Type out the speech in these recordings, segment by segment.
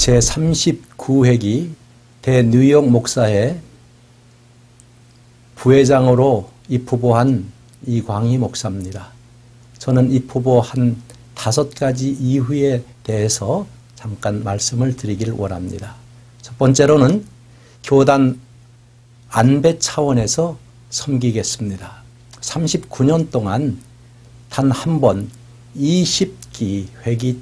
제39회기 대뉴욕 목사회 부회장으로 입후보한 이광희 목사입니다. 저는 입후보 한 다섯 가지 이유에 대해서 잠깐 말씀을 드리길 원합니다. 첫 번째로는 교단 안배 차원에서 섬기겠습니다. 39년 동안 단 한 번 20기 회기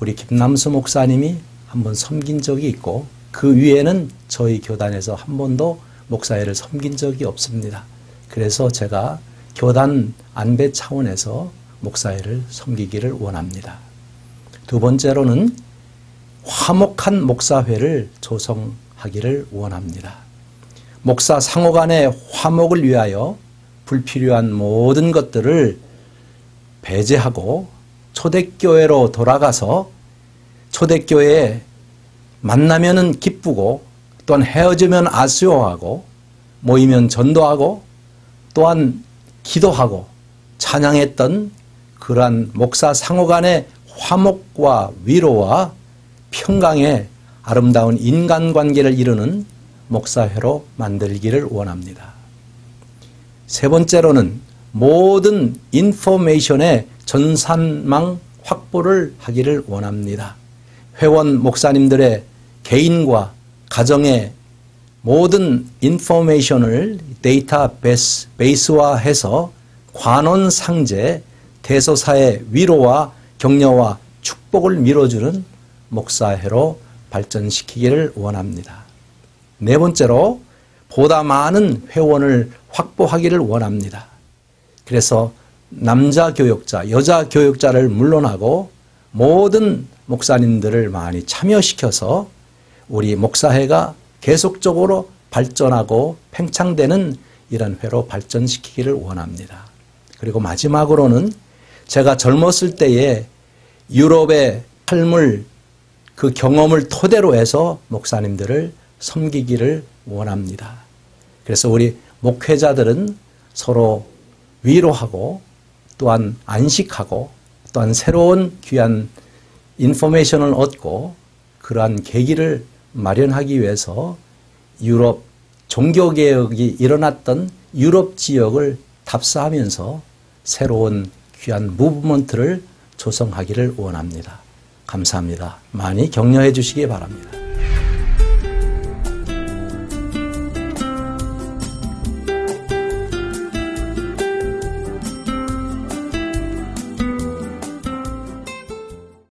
우리 김남수 목사님이 한번 섬긴 적이 있고 그 위에는 저희 교단에서 한 번도 목사회를 섬긴 적이 없습니다. 그래서 제가 교단 안배 차원에서 목사회를 섬기기를 원합니다. 두 번째로는 화목한 목사회를 조성하기를 원합니다. 목사 상호 간의 화목을 위하여 불필요한 모든 것들을 배제하고 초대교회로 돌아가서 초대교회에 만나면은 기쁘고 또한 헤어지면 아쉬워하고 모이면 전도하고 또한 기도하고 찬양했던 그러한 목사 상호 간의 화목과 위로와 평강의 아름다운 인간관계를 이루는 목사회로 만들기를 원합니다. 세 번째로는 모든 인포메이션의 전산망 확보를 하기를 원합니다. 회원 목사님들의 개인과 가정의 모든 인포메이션을 데이터 베이스화해서 관원 상제 대소사의 위로와 격려와 축복을 밀어주는 목사회로 발전시키기를 원합니다. 네 번째로 보다 많은 회원을 확보하기를 원합니다. 그래서 남자 교역자, 여자 교역자를 물러나고 모든 목사님들을 많이 참여시켜서 우리 목사회가 계속적으로 발전하고 팽창되는 이런 회로 발전시키기를 원합니다. 그리고 마지막으로는 제가 젊었을 때에 유럽의 삶을 그 경험을 토대로 해서 목사님들을 섬기기를 원합니다. 그래서 우리 목회자들은 서로 위로하고 또한 안식하고 또한 새로운 귀한 인포메이션을 얻고 그러한 계기를 마련하기 위해서 유럽 종교개혁이 일어났던 유럽 지역을 답사하면서 새로운 귀한 무브먼트를 조성하기를 원합니다. 감사합니다. 많이 격려해 주시기 바랍니다.